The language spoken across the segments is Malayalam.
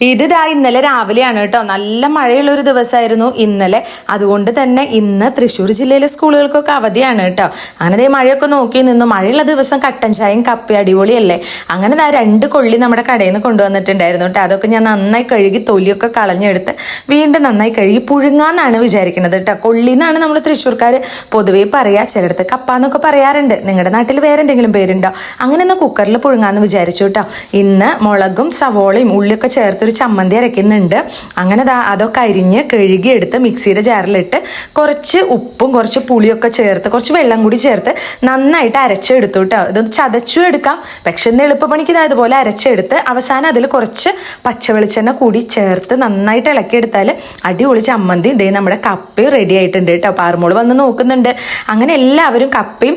ഇത് ഇന്നലെ രാവിലെയാണ് കേട്ടോ. നല്ല മഴയുള്ള ഒരു ദിവസമായിരുന്നു ഇന്നലെ. അതുകൊണ്ട് തന്നെ ഇന്ന് തൃശ്ശൂർ ജില്ലയിലെ സ്കൂളുകൾക്കൊക്കെ അവധിയാണ് കേട്ടോ. അങ്ങനെ ദേ മഴയൊക്കെ നോക്കി നിന്നു. മഴയുള്ള ദിവസം കട്ടൻ ചായയും കപ്പി അടിപൊളിയല്ലേ? അങ്ങനെ ദാ രണ്ട് കൊള്ളി നമ്മുടെ കടയിൽ നിന്ന് കൊണ്ടുവന്നിട്ടുണ്ടായിരുന്നു കേട്ടോ. അതൊക്കെ ഞാൻ നന്നായി കഴുകി തൊലിയൊക്കെ കളഞ്ഞെടുത്ത് വീണ്ടും നന്നായി കഴുകി പുഴുങ്ങാന്നാണ് വിചാരിക്കുന്നത് കേട്ടോ. കൊള്ളി എന്നാണ് നമ്മൾ തൃശ്ശൂർക്കാർ പൊതുവേ പറയാ. ചിലടത്ത് കപ്പ എന്നൊക്കെ പറയാറുണ്ട്. നിങ്ങളുടെ നാട്ടിൽ വേറെ എന്തെങ്കിലും പേരുണ്ടോ? അങ്ങനെ ഒന്ന് കുക്കറിൽ പുഴുങ്ങാന്ന് വിചാരിച്ചു കേട്ടോ. ഇന്ന് മുളകും സവോളയും ഉള്ളിയൊക്കെ ചേർത്തൊരു ചമ്മന്തി അരയ്ക്കുന്നുണ്ട് അങ്ങനെ അതൊക്കെ അരിഞ്ഞ് കഴുകിയെടുത്ത് മിക്സിയുടെ ജാറിലിട്ട് കുറച്ച് ഉപ്പും കുറച്ച് പുളിയൊക്കെ ചേർത്ത് കുറച്ച് വെള്ളം കൂടി ചേർത്ത് നന്നായിട്ട് അരച്ചെടുത്തു കേട്ടോ ഇതൊന്ന് ചതച്ചു എടുക്കാം. പക്ഷെ ഇന്ന് എളുപ്പപ്പണിക്ക് ഇതാ ഇതുപോലെ അരച്ചെടുത്ത് അവസാനം അതിൽ കുറച്ച് പച്ച വെളിച്ചെണ്ണ കൂടി ചേർത്ത് നന്നായിട്ട് ഇളക്കിയെടുത്താൽ അടിപൊളി ചമ്മന്തി. ഇതേ നമ്മുടെ കപ്പയും റെഡി ആയിട്ടുണ്ട് കേട്ടോ പാറുമോൾ വന്ന് നോക്കുന്നുണ്ട്. അങ്ങനെ എല്ലാവരും കപ്പയും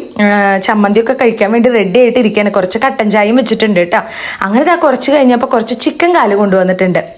ചമ്മന്തിയൊക്കെ കഴിക്കാൻ വേണ്ടി റെഡി ആയിട്ട് ഇരിക്കുകയാണ് കുറച്ച് കട്ടൻ ചായയും വെച്ചിട്ടുണ്ട് കേട്ടോ അങ്ങനെ ഇതാ കുറച്ച് കഴിഞ്ഞപ്പോൾ കുറച്ച് ചിക്കൻ കാൽ കൊണ്ടുവന്നിട്ടുണ്ട്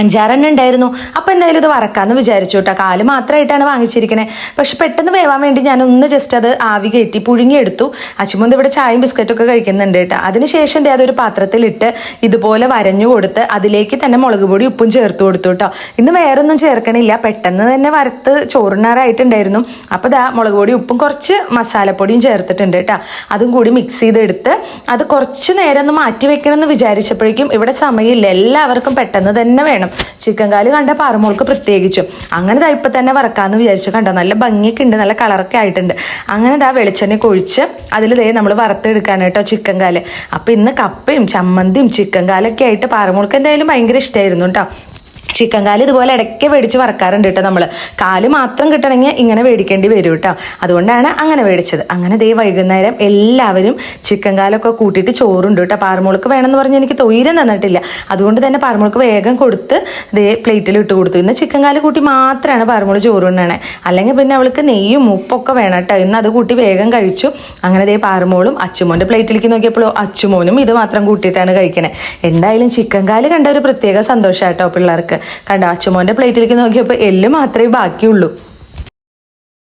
അഞ്ചാറെണ്ണം ഉണ്ടായിരുന്നു. അപ്പോൾ എന്തായാലും ഇത് വറക്കാമെന്ന് വിചാരിച്ചു കേട്ടോ കാൽ മാത്രമായിട്ടാണ് വാങ്ങിച്ചിരിക്കുന്നത് പക്ഷെ പെട്ടെന്ന് വേവാൻ വേണ്ടി ഞാൻ ഒന്ന് ജസ്റ്റ് അത് ആവി കയറ്റി പുഴുങ്ങിയെടുത്തു. അച്ചുമുന്ത് ഇവിടെ ചായയും ബിസ്ക്കറ്റും ഒക്കെ കഴിക്കുന്നുണ്ട് കേട്ടോ. അതിനുശേഷം ദേ അതൊരു പാത്രത്തിലിട്ട് ഇതുപോലെ വരഞ്ഞു കൊടുത്ത് അതിലേക്ക് തന്നെ മുളക് പൊടി ഉപ്പും ചേർത്ത് കൊടുത്തു കേട്ടോ. ഇന്ന് വേറൊന്നും ചേർക്കണില്ല. പെട്ടെന്ന് തന്നെ വറുത്ത് ചോറിനാറായിട്ടുണ്ടായിരുന്നു അപ്പോൾ ഇതാ മുളക് പൊടി ഉപ്പും കുറച്ച് മസാലപ്പൊടിയും ചേർത്തിട്ടുണ്ട് കേട്ടോ. അതും കൂടി മിക്സ് ചെയ്തെടുത്ത് അത് കുറച്ച് നേരം ഒന്ന് മാറ്റി വെക്കണമെന്ന് വിചാരിച്ചപ്പോഴേക്കും ഇവിടെ സമയമില്ല. എല്ലാവർക്കും പെട്ടെന്ന് തന്നെ വേണം. ചിക്കൻ കാൽ കണ്ട പാറമോൾക്ക് പ്രത്യേകിച്ചും. അങ്ങനെ ദാ ഇപ്പം തന്നെ വറക്കാമെന്ന് വിചാരിച്ചു കണ്ടോ? നല്ല ഭംഗിയൊക്കെ ഉണ്ട് നല്ല കളറൊക്കെ ആയിട്ടുണ്ട്. അങ്ങനെ ദാ വെളിച്ചെണ്ണ കൊഴിച്ച് അതിൽ ദേ നമ്മൾ വറുത്തെടുക്കാണ് കേട്ടോ ചിക്കൻ കാൽ. അപ്പം ഇന്ന് കപ്പയും ചമ്മന്തിയും ചിക്കൻ കാലൊക്കെ ആയിട്ട് പാറമോൾക്ക് എന്തായാലും ഭയങ്കര ഇഷ്ടമായിരുന്നു കേട്ടോ. ചിക്കൻ കാൽ ഇതുപോലെ ഇടയ്ക്ക് മേടിച്ച് വറക്കാറുണ്ട് കേട്ടോ നമ്മൾ കാൽ മാത്രം കിട്ടണമെങ്കിൽ ഇങ്ങനെ മേടിക്കേണ്ടി വരും കേട്ടോ. അതുകൊണ്ടാണ് അങ്ങനെ മേടിച്ചത് അങ്ങനെ ദേ വൈകുന്നേരം എല്ലാവരും ചിക്കൻ കാലൊക്കെ കൂട്ടിയിട്ട് ചോറുണ്ട് കേട്ടോ. പാറമുളക്ക് വേണമെന്ന് പറഞ്ഞ് എനിക്ക് തൊയിരം തന്നിട്ടില്ല. അതുകൊണ്ട് തന്നെ പാറമുളക്ക് വേഗം കൊടുത്ത് ദേ പ്ലേറ്റിൽ ഇട്ട് കൊടുത്തു. ഇന്ന് ചിക്കൻ കാൽ കൂട്ടി മാത്രമാണ് പാറമുളക്ക് ചോറ് ഉണ്ണണേ അല്ലെങ്കിൽ പിന്നെ അവൾക്ക് നെയ്യും ഉപ്പൊക്കെ വേണം കേട്ടോ. ഇന്ന് അത് കൂട്ടി വേഗം കഴിച്ചു. അങ്ങനെ ദേ പാറമോളും അച്ചുമോന്റെ പ്ലേറ്റിലേക്ക് നോക്കിയപ്പോഴോ അച്ചുമോനും ഇത് മാത്രം കൂട്ടിയിട്ടാണ് കഴിക്കണേ. എന്തായാലും ചിക്കൻ കാൽ കണ്ട ഒരു പ്രത്യേക സന്തോഷം കേട്ടോ പിള്ളേർക്ക്. കണ്ടോ അച്ഛമോന്റെ പ്ലേറ്റിലേക്ക് നോക്കിയപ്പോൾ എല്ല് മാത്രമേ ബാക്കിയുള്ളൂ.